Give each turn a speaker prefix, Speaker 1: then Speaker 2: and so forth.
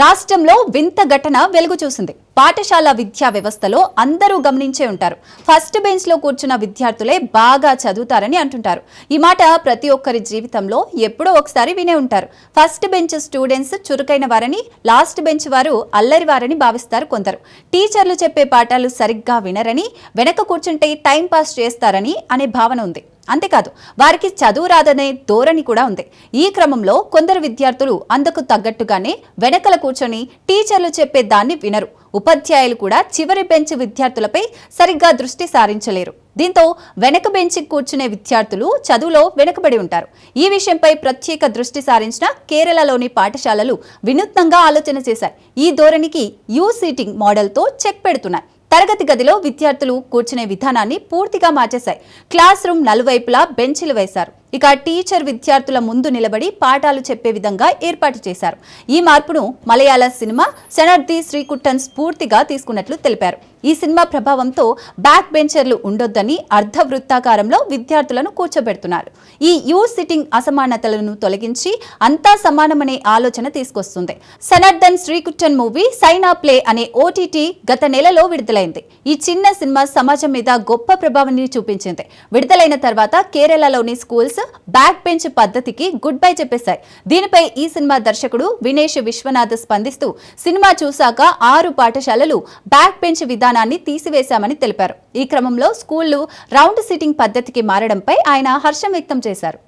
Speaker 1: రాష్ట్రంలో వింత ఘటన వెలుగు చూసింది. పాఠశాల విద్యా వ్యవస్థలో అందరూ గమనించే ఉంటారు. ఫస్ట్ బెంచ్లో కూర్చున్న విద్యార్థులే బాగా చదువుతారని అంటుంటారు. ఈ మాట ప్రతి ఒక్కరి జీవితంలో ఎప్పుడో ఒకసారి వినే ఉంటారు. ఫస్ట్ బెంచ్ స్టూడెంట్స్ చురుకైన వారని లాస్ట్ బెంచ్ వారు అల్లరి వారని భావిస్తారు కొందరు. టీచర్లు చెప్పే పాఠాలు సరిగ్గా వినరని వెనక కూర్చుంటే టైం పాస్ చేస్తారని అనే భావన ఉంది. అంతేకాదు వారికి చదువు రాదనే ధోరణి కూడా ఉంది. ఈ క్రమంలో కొందరు విద్యార్థులు అందుకు తగ్గట్టుగానే వెనకల కూర్చొని టీచర్లు చెప్పే దాన్ని వినరు. ఉపాధ్యాయులు కూడా చివరి బెంచ్ విద్యార్థులపై సరిగ్గా దృష్టి సారించలేరు. దీంతో వెనక బెంచి కూర్చునే విద్యార్థులు చదువులో వెనుకబడి ఉంటారు. ఈ విషయంపై ప్రత్యేక దృష్టి సారించిన కేరళలోని పాఠశాలలు వినూత్నంగా ఆలోచన చేశాయి. ఈ ధోరణికి యూ సీటింగ్ మోడల్తో చెక్ పెడుతున్నాయి. తరగతి గదిలో విద్యార్థులు కూర్చునే విధానాన్ని పూర్తిగా మార్చేశాయి. క్లాస్ రూమ్ నలువైపులా బెంచీలు వేశారు. ఇక టీచర్ విద్యార్థుల ముందు నిలబడి పాఠాలు చెప్పే విధంగా ఏర్పాటు చేశారు. ఈ మార్పును మలయాళ సినిమా శనార్థి శ్రీకుట్టన్ స్ఫూర్తిగా తీసుకున్నట్లు తెలిపారు. ఈ సినిమా ప్రభావంతో బ్యాక్ బెంచర్లు ఉండొద్దని అర్ధ వృత్తాకారంలో విద్యార్థులను కూర్చోబెడుతున్నారు. ఈ యూ సిట్టింగ్ అసమానతలను తొలగించి అంతా సమానమనే ఆలోచన తీసుకొస్తుంది. సనర్దన్ శ్రీకుట్టన్ మూవీ సైనా ప్లే అనే ఓటీటీ గత నెలలో విడుదలైంది. ఈ చిన్న సినిమా సమాజం మీద గొప్ప ప్రభావాన్ని చూపించింది. విడుదలైన తర్వాత కేరళలోని స్కూల్స్ బ్యాక్ బెంచ్ పద్ధతికి గుడ్ బై చెప్పేశాయి. దీనిపై ఈ సినిమా దర్శకుడు వినేష్ విశ్వనాథ్ స్పందిస్తూ సినిమా చూశాక ఆరు పాఠశాలలు బ్యాక్ బెంచ్ విధానాన్ని తీసివేశామని తెలిపారు. ఈ క్రమంలో స్కూళ్ళు రౌండ్ సిట్టింగ్ పద్ధతికి మారడంపై ఆయన హర్షం వ్యక్తం చేశారు.